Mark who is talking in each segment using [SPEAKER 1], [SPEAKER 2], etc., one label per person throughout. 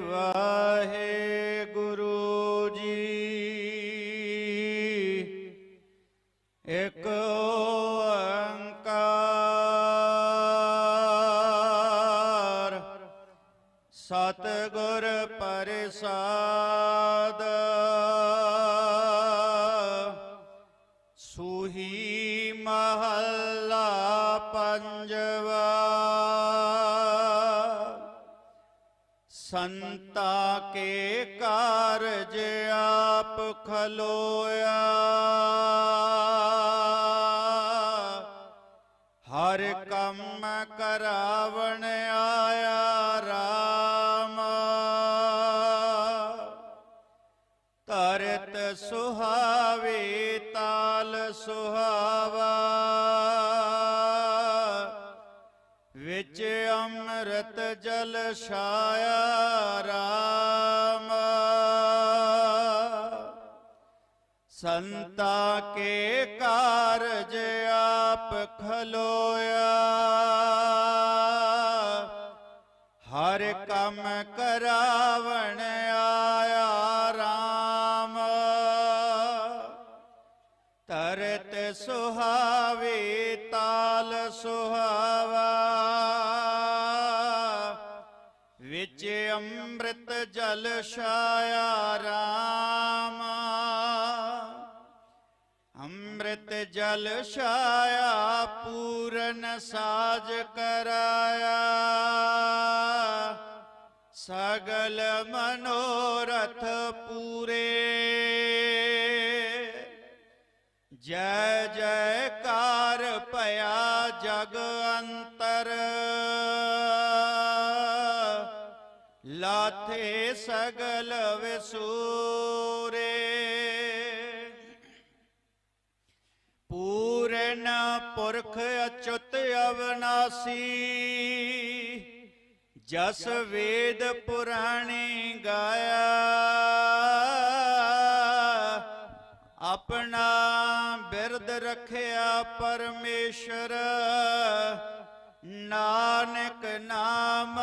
[SPEAKER 1] ਵਾਹਿਗੁਰੂ ਜੀ। ਇਕ ਓੰਕਾਰ ਸਤਿਗੁਰ ਪ੍ਰਸਾਦ। ਸੂਹੀ ਮਹੱਲਾ ਪੰਜਵਾ। ਸੰਤਾ ਕੇ ਕਾਰਜ ਆਪ ਖਲੋਇਆ। ਹਰ ਕੰਮ ਕਰਾਵਣ ਆਇਆ ਰਾਮ। ਤਰਤ ਸੁਹਾਵੇ ਤਾਲ ਸੁਹਾਵਾ। ਵਿੱਚ ਅੰਮ੍ਰਿਤ ਜਲ ਛਾਇਆ ਰਾਮ। ਸੰਤਾ ਕੇ ਕਾਰਜ ਆਪ ਖਲੋਇਆ। ਹਰ ਕੰਮ ਕਰਾਵਣ ਤਰਤ ਸੁਹਾਵੇ, ਤਾਲ ਸੁਹਾਵਾ। ਵਿੱਚ ਅੰਮ੍ਰਿਤ ਜਲ ਛਾਇਆ ਰਾਮ। ਅੰਮ੍ਰਿਤ ਜਲ ਛਾਇਆ, ਪੂਰਨ ਸਾਜ ਕਰਾਇਆ। ਸਗਲ ਮਨੋਰਥ ਪੂਰੇ। ਜੈ ਜੈਕਾਰ ਭਇਆ ਜਗ ਅੰਤਰ। ਲਾਥੇ ਸਗਲ ਵਿਸੂਰੇ। ਪੂਰਨ ਪੁਰਖ ਅਚੁਤ ਅਵਨਾਸੀ। ਜਸ ਵੇਦ ਪੁਰਾਣੀ ਗਾਇਆ। ਆਪਣਾ ਬਿਰਦ ਰਖਿਆ ਪਰਮੇਸ਼ਰ। ਨਾਨਕ ਨਾਮ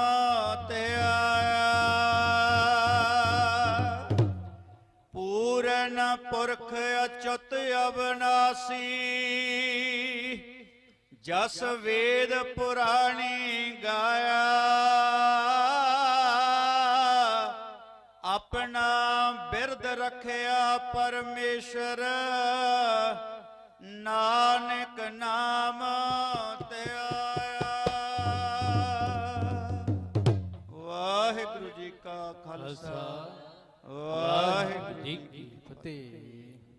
[SPEAKER 1] ਤੇ ਆਇਆ। ਪੂਰਨ ਪੁਰਖ ਅਚੁੱਤ ਅਵਨਾਸੀ। ਜਸ ਵੇਦ ਪੁਰਾਣੀ ਗਾਇਆ। ਰਖਿਆ ਰੱਖਿਆ ਪਰਮੇਸ਼ਰ। ਨਾਨਕ ਨਾਮ ਤੇ ਵਾਹਿਗੁਰੂ ਜੀ ਕਾ ਖਾਲਸਾ। ਵਾਹਿਗੁਰੂ ਜੀ ਕੀ ਫਤਿਹ।